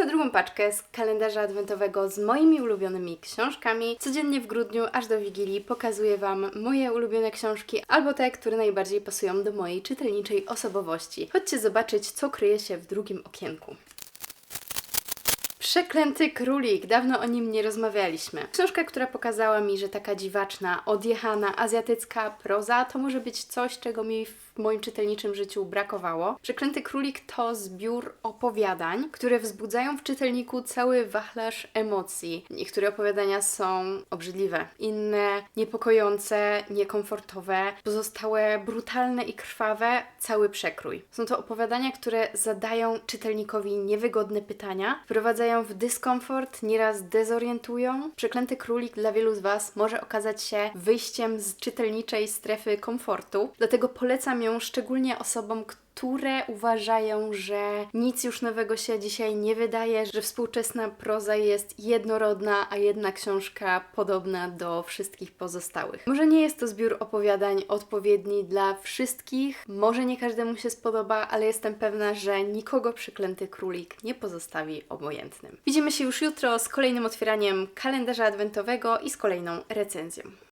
na drugą paczkę z kalendarza adwentowego z moimi ulubionymi książkami. Codziennie w grudniu, aż do Wigilii, pokazuję Wam moje ulubione książki albo te, które najbardziej pasują do mojej czytelniczej osobowości. Chodźcie zobaczyć, co kryje się w drugim okienku. Przeklęty królik, dawno o nim nie rozmawialiśmy. Książka, która pokazała mi, że taka dziwaczna, odjechana, azjatycka proza to może być coś, czego mi w moim czytelniczym życiu brakowało. Przeklęty królik to zbiór opowiadań, które wzbudzają w czytelniku cały wachlarz emocji. Niektóre opowiadania są obrzydliwe, inne niepokojące, niekomfortowe, pozostałe brutalne i krwawe, cały przekrój. Są to opowiadania, które zadają czytelnikowi niewygodne pytania, wprowadzają w dyskomfort, nieraz dezorientują. Przeklęty królik dla wielu z Was może okazać się wyjściem z czytelniczej strefy komfortu, dlatego polecam ją szczególnie osobom, które uważają, że nic już nowego się dzisiaj nie wydaje, że współczesna proza jest jednorodna, a jedna książka podobna do wszystkich pozostałych. Może nie jest to zbiór opowiadań odpowiedni dla wszystkich, może nie każdemu się spodoba, ale jestem pewna, że nikogo przeklęty królik nie pozostawi obojętnym. Widzimy się już jutro z kolejnym otwieraniem kalendarza adwentowego i z kolejną recenzją.